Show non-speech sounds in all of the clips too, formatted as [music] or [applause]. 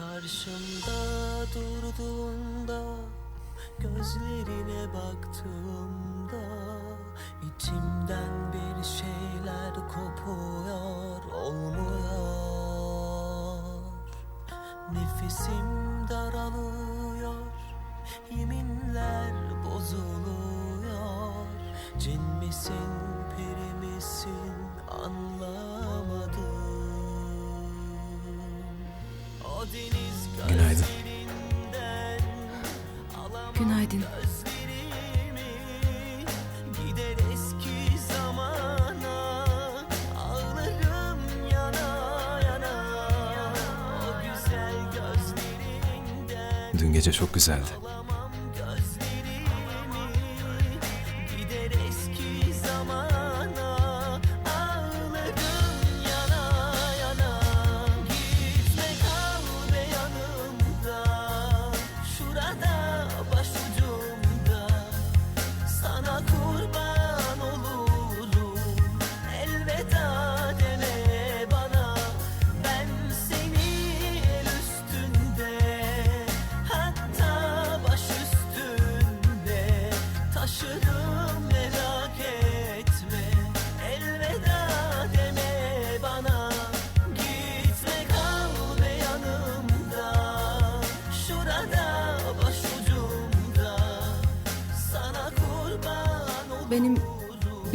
Karşımda durduğunda Gözlerine baktığımda içimden bir şeyler kopuyor olmuyor. Nefesim daralıyor Yeminler bozuluyor. Cin misin peri misin anlamadım güzel gözlerinden Dün gece çok güzeldi.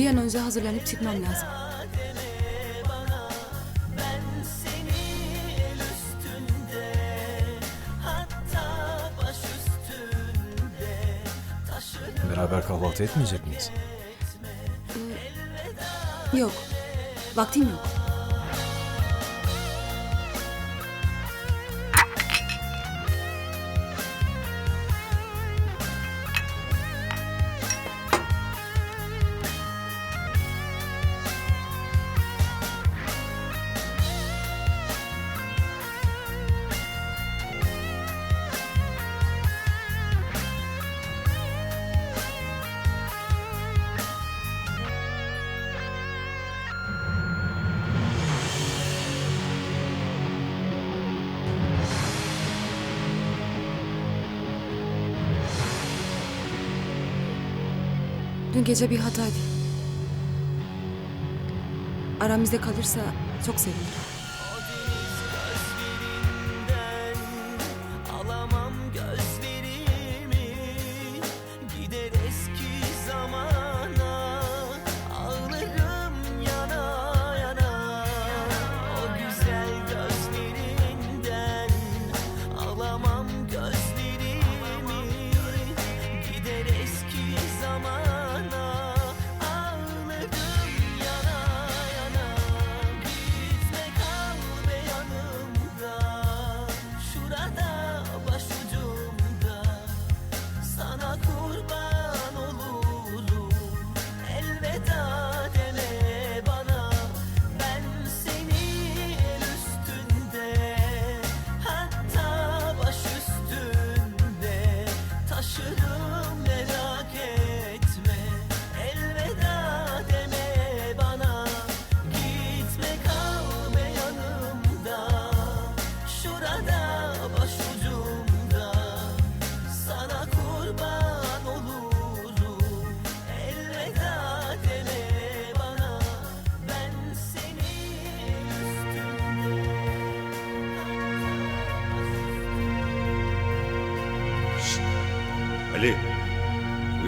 Bir an önce hazırlanıp çıkmam lazım. Beraber kahvaltı etmeyecek miyiz? Yok. Vaktim yok. Dün gece bir hataydı. Aramızda kalırsa çok sevinirim.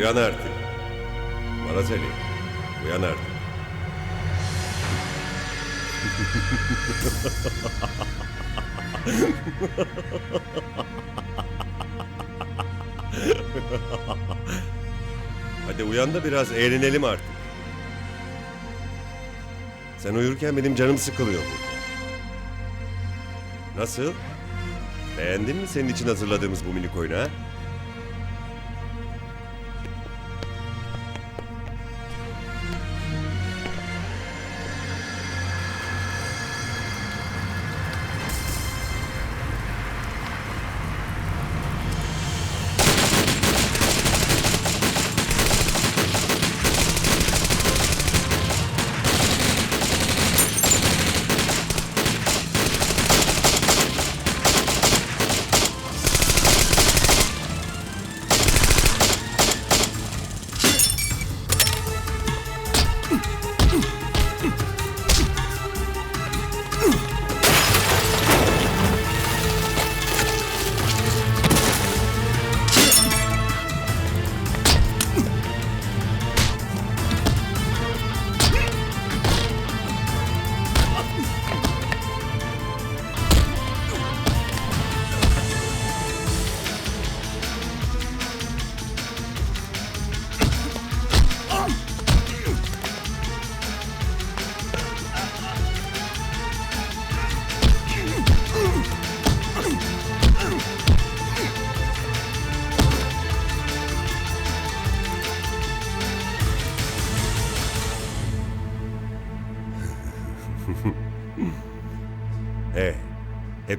Uyan artık. Maraz Ali, uyan artık. Hadi uyan da biraz eğlenelim artık. Sen uyurken benim canım sıkılıyor burada. Nasıl? Beğendin mi senin için hazırladığımız bu minik oyunu ha?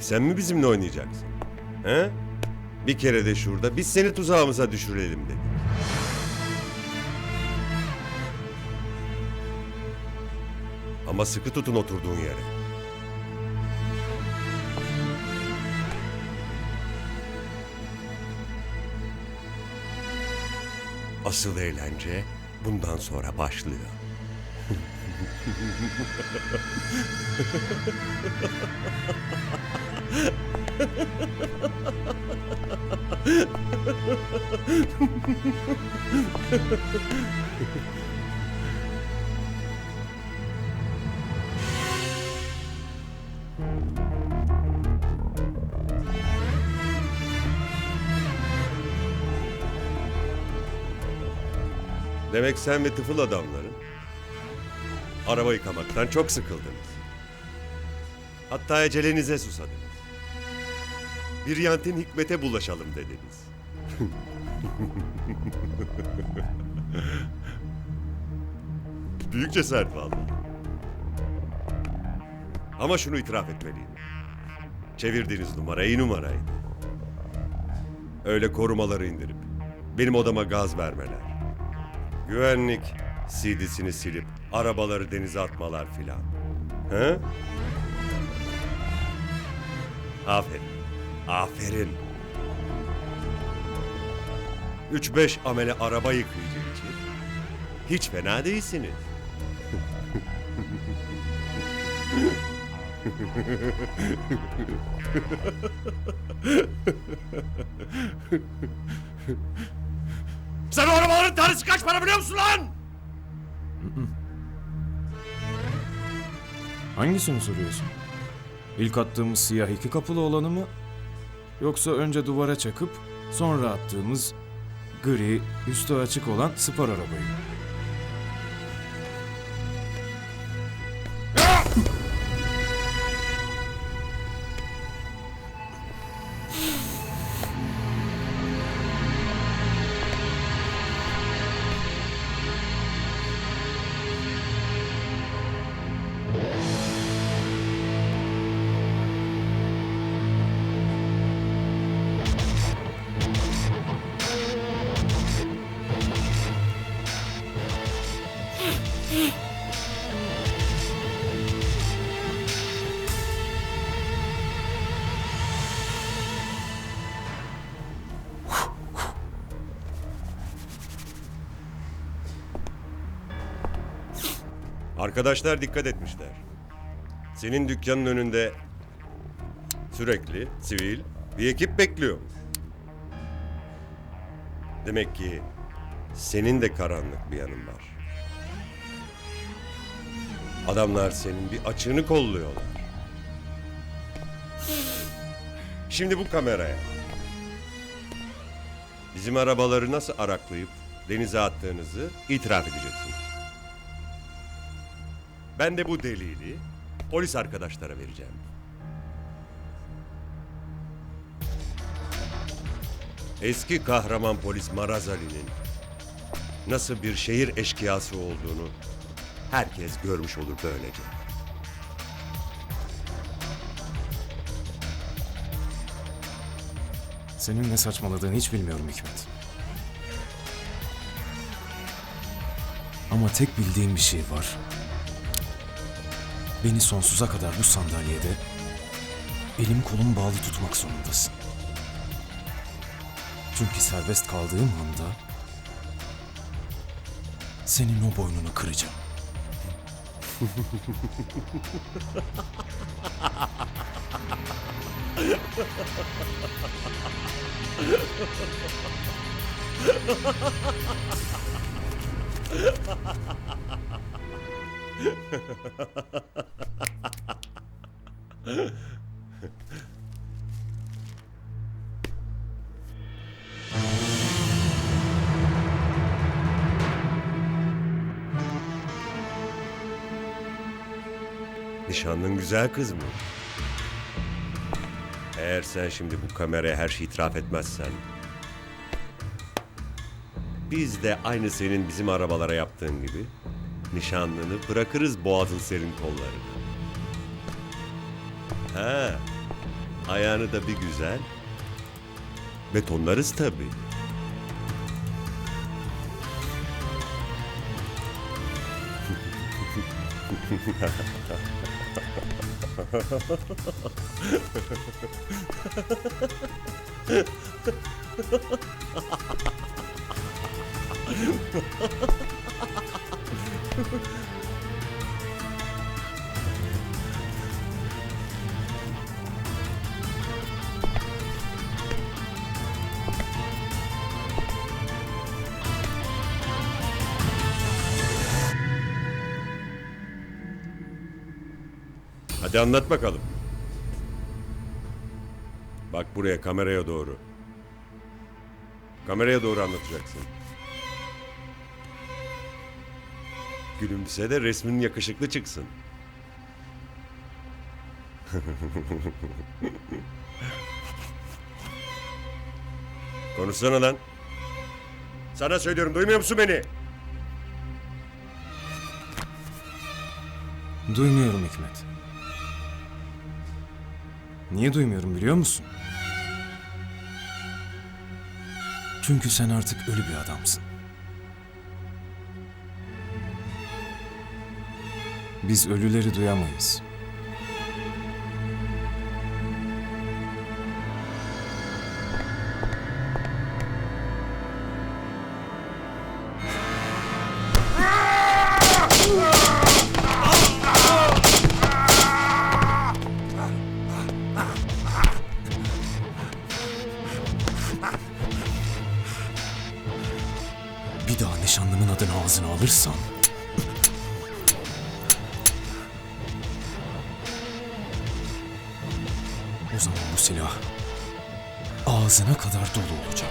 Sen mi bizimle oynayacaksın? He? Bir kere de şurada biz seni tuzağımıza düşürelim dedik. Ama sıkı tutun oturduğun yere. Asıl eğlence bundan sonra başlıyor. [laughs] Demek sen ve tıfıl adamların araba yıkamaktan çok sıkıldınız. Hatta ecelenize susadınız. Bir yantin hikmete bulaşalım dediniz. [laughs] Büyük cesaret vallahi. Ama şunu itiraf etmeliyim. Çevirdiğiniz numara iyi numaraydı. Öyle korumaları indirip benim odama gaz vermeler. Güvenlik CD'sini silip arabaları denize atmalar filan. He? Aferin. Aferin. 3-5 amele araba yıkayıcı için hiç fena değilsiniz. [laughs] Sen o arabaların tanesi kaç para biliyor musun lan? Hangisini soruyorsun? İlk attığımız siyah iki kapılı olanı mı? Yoksa önce duvara çakıp sonra attığımız gri, üstü açık olan spor arabayı Arkadaşlar dikkat etmişler. Senin dükkanın önünde sürekli sivil bir ekip bekliyormuş. Demek ki senin de karanlık bir yanın var. Adamlar senin bir açığını kolluyorlar. Şimdi bu kameraya. Bizim arabaları nasıl araklayıp denize attığınızı itiraf edeceksiniz. Ben de bu delili polis arkadaşlara vereceğim. Eski kahraman polis Maraz Ali'nin nasıl bir şehir eşkıyası olduğunu herkes görmüş olur böylece. Senin ne saçmaladığını hiç bilmiyorum Hikmet. Ama tek bildiğim bir şey var. Beni sonsuza kadar bu sandalyede elim kolum bağlı tutmak zorundasın. Çünkü serbest kaldığım anda senin o boynunu kıracağım. [laughs] Nişanlın güzel kız mı? Eğer sen şimdi bu kameraya her şeyi itiraf etmezsen... Biz de aynı senin bizim arabalara yaptığın gibi... Nişanlını bırakırız boğazın serin kollarına. Ha. Ayağını da bir güzel. Betonlarız tabii. [laughs] Hadi anlat bakalım. Bak buraya kameraya doğru. Kameraya doğru anlatacaksın. Gülümse de resmin yakışıklı çıksın. [laughs] Konuşsana lan. Sana söylüyorum duymuyor musun beni? Duymuyorum Hikmet. Niye duymuyorum biliyor musun? Çünkü sen artık ölü bir adamsın. Biz ölüleri duyamayız. Ağzına kadar dolu olacak.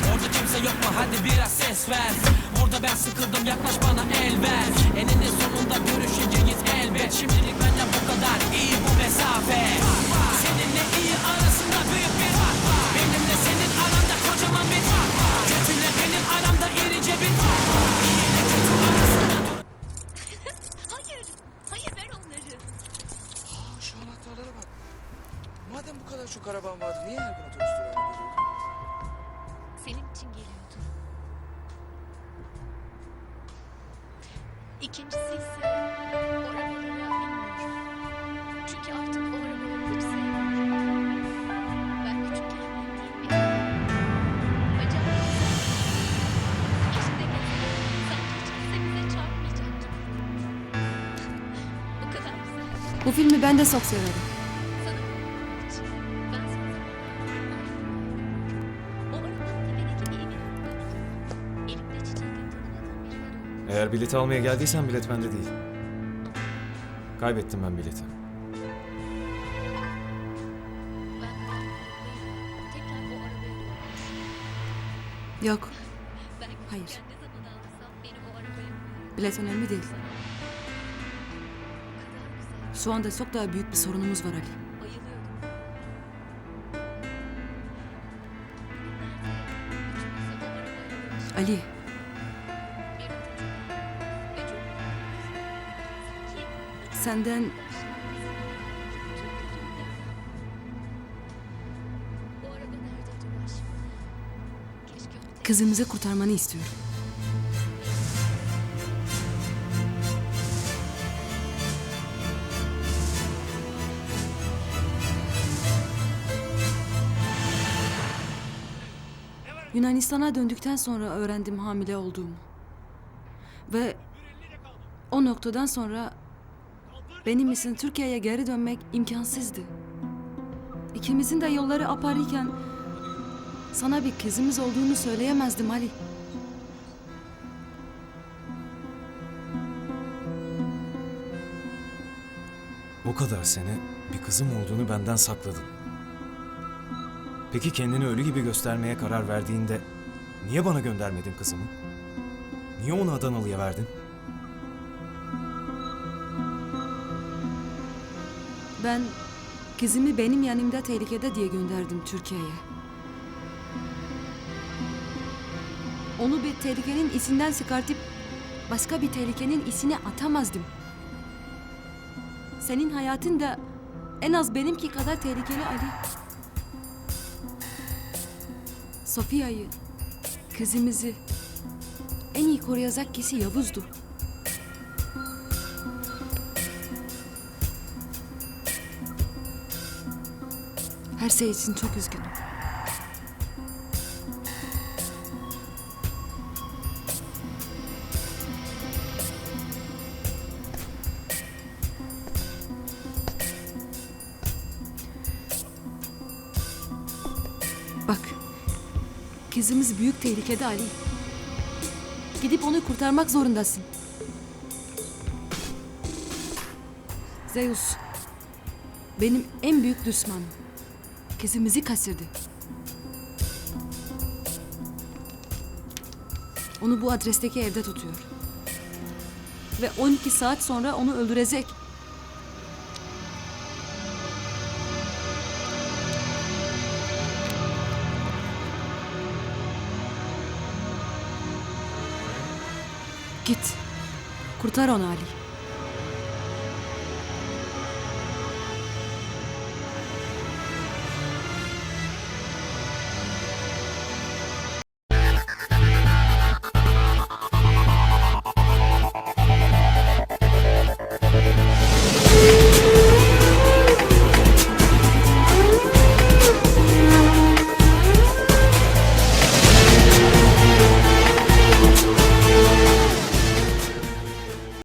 Orada kimse yok mu? Hadi biraz ses ver. Burada ben sıkıldım yaklaş bana el ver. Eninde sonunda görüşeceğiz elbet. Şimdilik benden bu kadar. İyi bu mesafe Bu filmi ben de çok severim. Eğer bilet almaya geldiysen bilet bende değil. Kaybettim ben bileti. Yok. Hayır. Bilet önemli değil. Şu anda çok daha büyük bir sorunumuz var Ali. Ali, senden kızımızı kurtarmanı istiyorum. Yunanistan'a döndükten sonra öğrendim hamile olduğumu. Ve o noktadan sonra benim için Türkiye'ye geri dönmek imkansızdı. İkimizin de yolları aparıyken sana bir kızımız olduğunu söyleyemezdim Ali. O kadar sene bir kızım olduğunu benden sakladın. Peki kendini ölü gibi göstermeye karar verdiğinde niye bana göndermedin kızımı? Niye onu Adanalı'ya verdin? Ben kızımı benim yanımda tehlikede diye gönderdim Türkiye'ye. Onu bir tehlikenin isinden çıkartıp başka bir tehlikenin isine atamazdım. Senin hayatın da en az benimki kadar tehlikeli Ali. Sofya'yı, kızımızı en iyi koruyacak kişi Yavuz'du. Her şey için çok üzgünüm. Kızımız büyük tehlikede Ali. Gidip onu kurtarmak zorundasın. Zeus, benim en büyük düşmanım. Kızımızı kaçırdı. Onu bu adresteki evde tutuyor. Ve 12 saat sonra onu öldürecek. Git. Kurtar onu Ali.